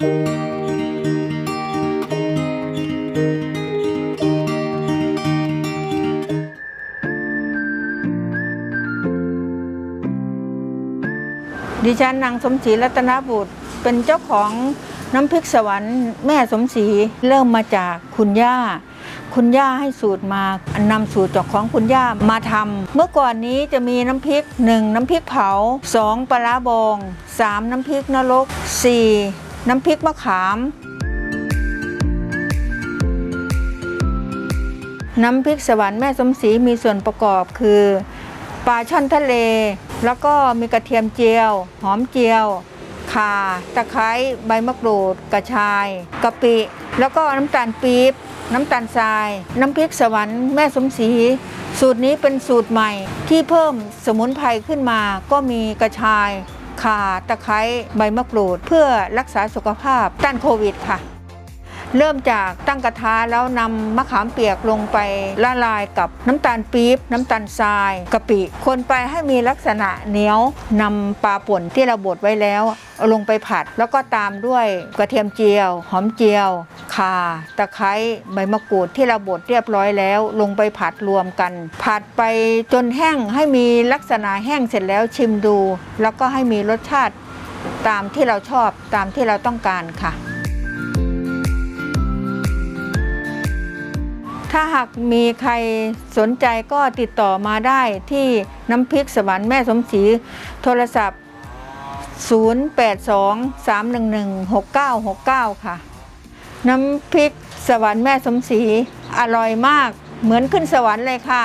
ดิฉันนางสมศรีรัตนบุตร เป็นเจ้าของน้ำพริกสวรรค์แม่สมศรีเริ่มมาจากคุณย่า คุณย่าให้สูตรมานำสูตรจากของคุณย่ามาทำเมื่อก่อนนี้จะมีน้ำพริก 1 น้ำพริกเผา 2 ปลาร้าบอง 3 น้ำพริกนรก 4 น้ำพริกมะขาม น้ำพริกสวรรค์แม่สมศรีมีส่วนประกอบคือปลาช่อนทะเล แล้วก็มีกระเทียมเจียว หอมเจียวข่าตะไคร้ใบมะกรูด กระชายกะปิ แล้วก็น้ำตาลปี๊บน้ำตาลทราย น้ำพริกสวรรค์แม่สมศรีสูตรนี้เป็นสูตรใหม่ที่เพิ่มสมุนไพรขึ้นมาก็มีกระชาย ข่าตะไคร้ใบมะกรูด เพื่อรักษาสุขภาพต้านโควิดค่ะ เริ่มจากตั้งกระทะแล้วนำมะขามเปียกลงไปละลายกับน้ำตาลปี๊บ น้ำตาลทรายกะปิคนไปให้มีลักษณะเหนียวนำปลาป่นที่เราบดไว้แล้วลงไปผัดแล้วก็ตามด้วยกระเทียมเจียว หอมเจียวข่าตะไคร้ใบมะกรูดที่เราบดเรียบร้อยแล้ว ลงไปผัดรวมกัน ผัดไปจนแห้งให้มีลักษณะแห้งเสร็จแล้วชิมดู แล้วก็ให้มีรสชาติตามที่เราชอบตามที่เราต้องการค่ะ ถ้าหากมีใครสนใจก็ติดต่อมาได้ที่น้ำพริกสวรรค์แม่สมศรีโทรศัพท์ 0823116969 ค่ะ น้ำพริกสวรรค์แม่สมศรีอร่อยมากเหมือนขึ้นสวรรค์เลยค่ะ